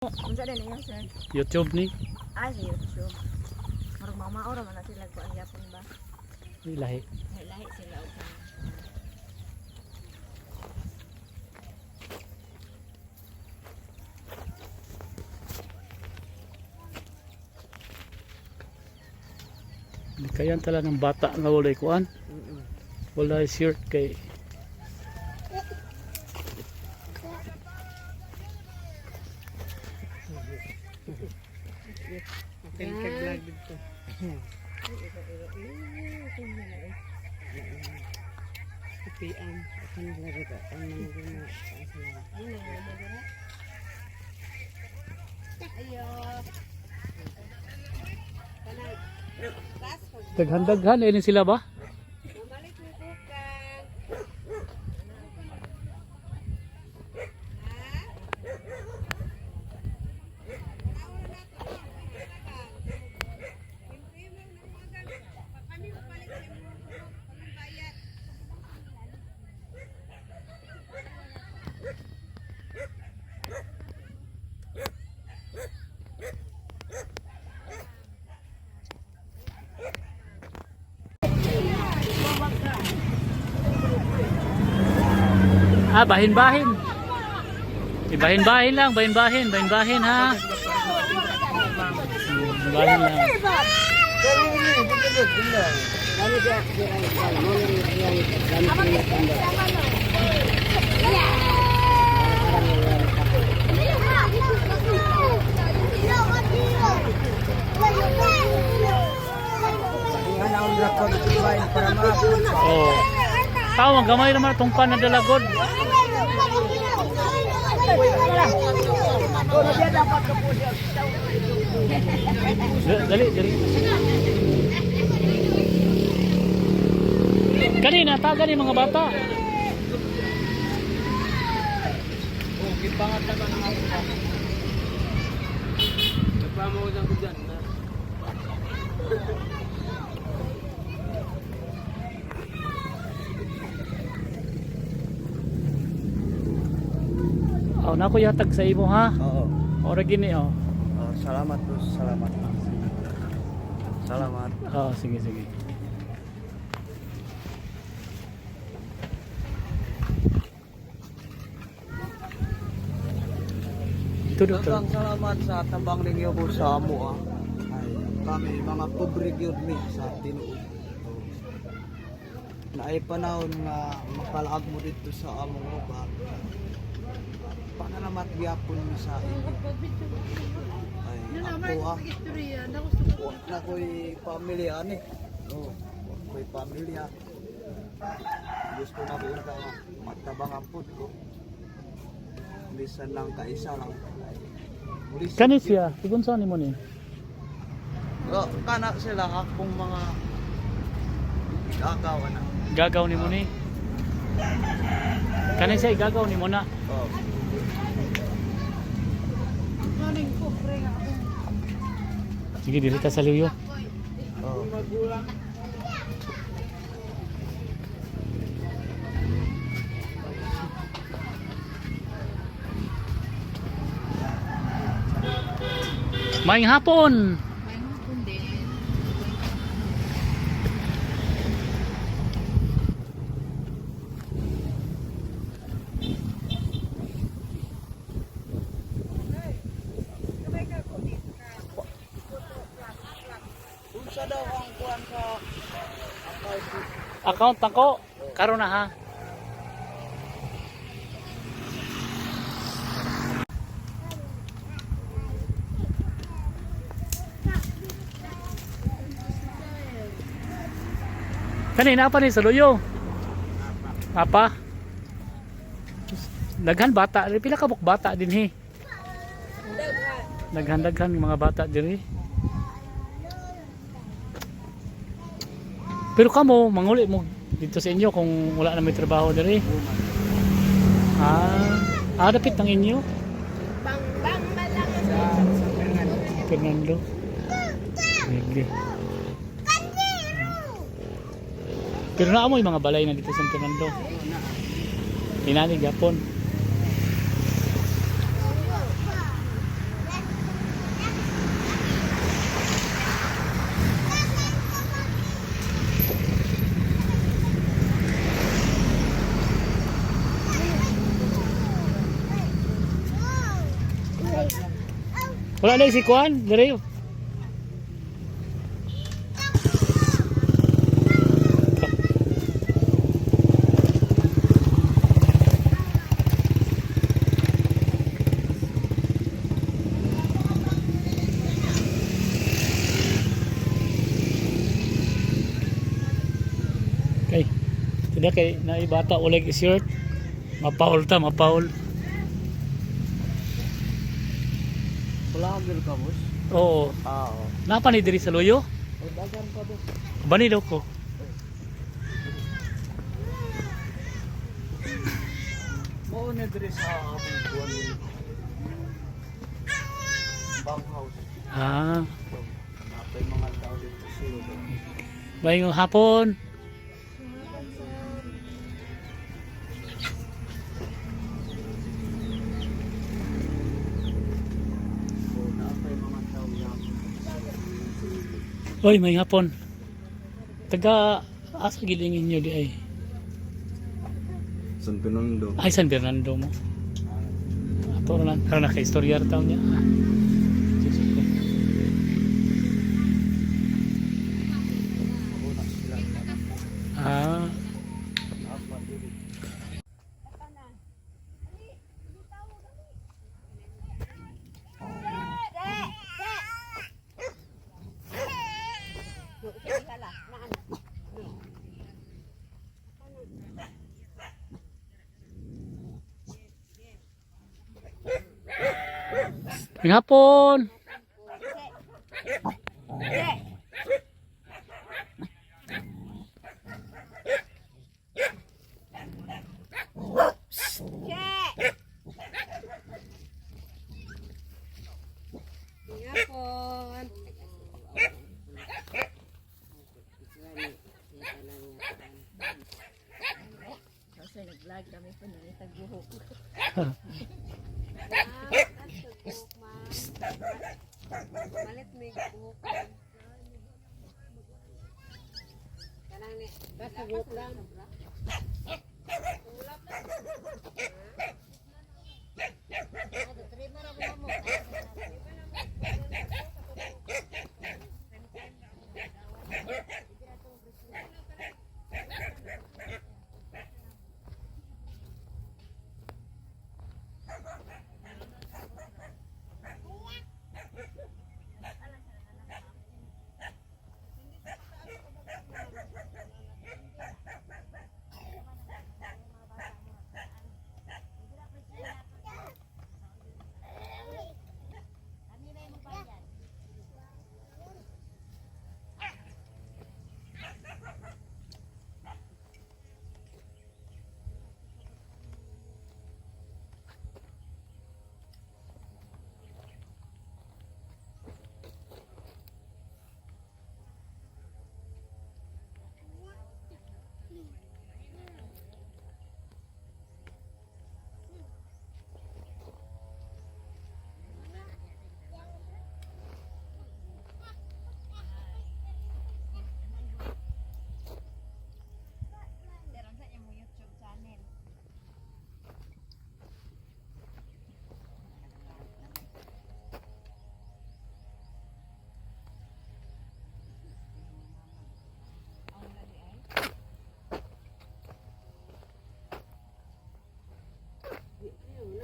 Unsa din niya sir? YouTube ni. Ah, sa YouTube. Marag mga maura man sila ko ang yapon ba? Lahi. May lahi sila og kayan tala ng bata nga walay kuan. Walay shirt kay Akin ka vlog dito. Pian, akan vlog ito. Ang mga guna. daghan-daghan ini sila ba? Ah, bahin-bahin. Ibahin-bahin lang, bahin-bahin, bahin-bahin ha. Bahin lang. Oh. Tao, ang gamay naman itong pan na dalagod. Dali, dali. Kanina, ta gani mga bata. Nagpamawag ko dyan. Oh, na ko yatag sa imo ha. Oo. Ora gini oh. Oh, salamat po, salamat. Salamat. Oh, sige sige. Ito salamat sa tambang ninyo po sa amo ah. Ay, kami mga pobre gyud mi sa tinuod. Na ay panahon nga makalaag mo dito sa among lugar. Panalamat gyapon mi sa inyo. Ay, ako ah. Wa na ko'y pamilya ani. Oh, wa ko'y pamilya. Gusto na ko ka magtabangan po ko. Bisan lang kaisa lang. Bisan- Kani siya, sigun sa nimo ni. Oh, kana sila akong mga gagawa na. Gagaw nimo ni. Kani siya igagaw nimo na. Oh. Sige, dili ta sa luyo. Oh. Maing hapon. Unsa daw ang kuan sa Account nako karon na ha. Kanina pa ni sa luyo. Apa? Daghan bata, pila ka bata din hi. Daghan daghan mga bata diri. Pero kamo manguli mo dito sa inyo kung wala na may trabaho diri. Ah, ah dapit ng inyo. Bang bang malang Fernando. Really. Pero naamoy mga balay na dito sa Fernando. Tinani gapon. Wala na si Kuan, dire. Okay. Tidak kay na ibata ulit shirt. Mapaul ta, mapaul. Wala ka boss? Oo. Ah, oo. Napa ni diri sa loyo? Dagan pa, boss. Bani daw ko. Oo, na diri sa yung bank house. Ah, napay mga tao dito bayong hapon. Oy, may hapon. Taga asa gilingin niyo di ay. San Fernando. Ay San Fernando mo. Ato na karon na kay istorya taon niya. Ah. Diyos ko. Ah, may hapon. Kasi nag-vlog kami po nang itagbuhok. Malit may buhok. Kanang ni, basta buhok lang.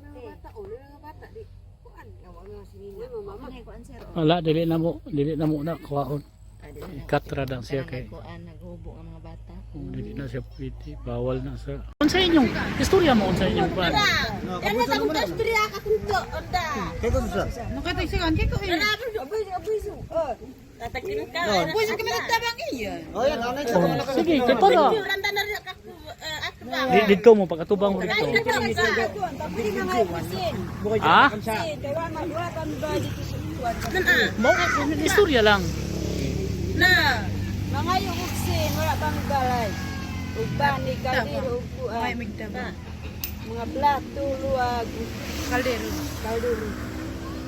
Ano mga bata? O, ano mga bata? Di, kuan. Yawa nga si Nina. Ano, mama? Ano ko answer? Wala dili na mo, dili na mo na kuwaon. Ikatra lang siya kay Kuan naghubo ang mga bata. Oh, dili na siya pwede. Bawal na sa... Unsa inyong istorya mo unsa inyong kuan? Ano ta kung istorya ka kunto? Onda. Kaya ko sa. Nakatay siya kan, kiko eh. Tatakin ka. Uy, sa kami nagtabang iyan. Oh, yan Oh, sige, kay para. Di dito mo pagkatubang mo dito. Ah? Mo istorya lang. Na! Mga yung uksin, wala bang galay. Ugbani, kaldero, upuan. Ay, magtaba. Mga plato, luwag, Kaldero. kaldero.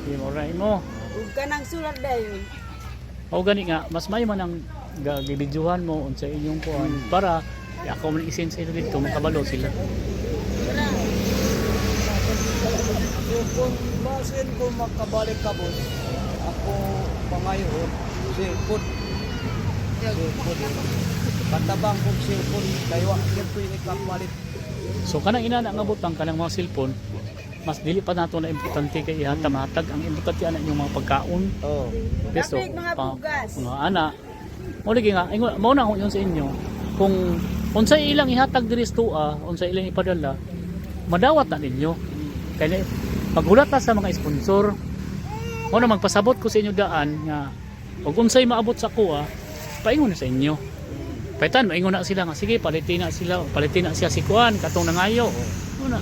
Di mo ray mo. Ug kanang sulat dayon. O gani nga, mas may man ang gibidyohan mo unsa inyong kuan para ako man isin sa ilo dito makabalo sila. Bag, Basin kung makabalik ka boss, ako pangayon, cellphone. Cellphone. Katabang kong kaya yan ko yung ikapalit. So kanang ina nga butang kanang mga cellphone, mas dili pa nato na importante kay ihata mahatag ang importante ana yung mga pagkaon. Oh. Peso, mga pa- bugas. mga ana. Mo lagi nga, ingon mo na yun sa inyo. Kung unsay ilang ihatag diri sa tua, unsay ilang ipadala, madawat na ninyo. Kaya paghulat ta sa mga sponsor, mo na magpasabot ko sa inyo daan nga ug unsay maabot sa kuha, paingon na sa inyo. Paitan, maingon na sila nga, sige, palitin na sila, palitin na siya si Kuan, katong nangayo. Una.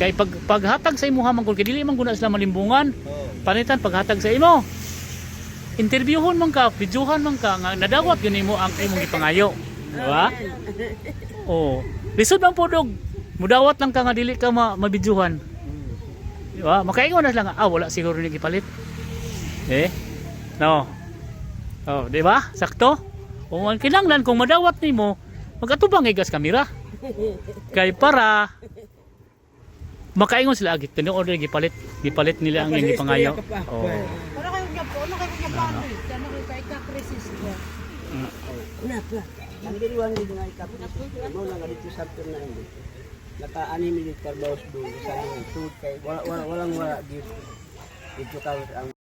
Kay pag paghatag sa imuha man kung kay dili man guna sila malimbungan, panitan paghatag sa imo. Interviewon man ka, videohan man ka nga nadawat gyud nimo ang imong gipangayo. Di ba? Oh. Lisod man podog. Mudawat lang ka nga dili ka ma mabidyohan. Di ba? Makaingon na lang ah wala siguro ni gipalit. Eh? No. Oh, di ba? Sakto? Kung ang kinanglan kung madawat nimo, magatubang igas kamera. Kay para makaingon sila agit tinuod order gipalit gipalit nila ang iyang gipangayo. Oh. Wala kayo nga po, wala kayo eh. Kano kayo kay kakrisis ko. Na pa. Ang diriwan din nga ikapit. Mo na nga dito sa na hindi. Naka-ani per boss do sa food kay wala wala walang wala dito. Dito ka ang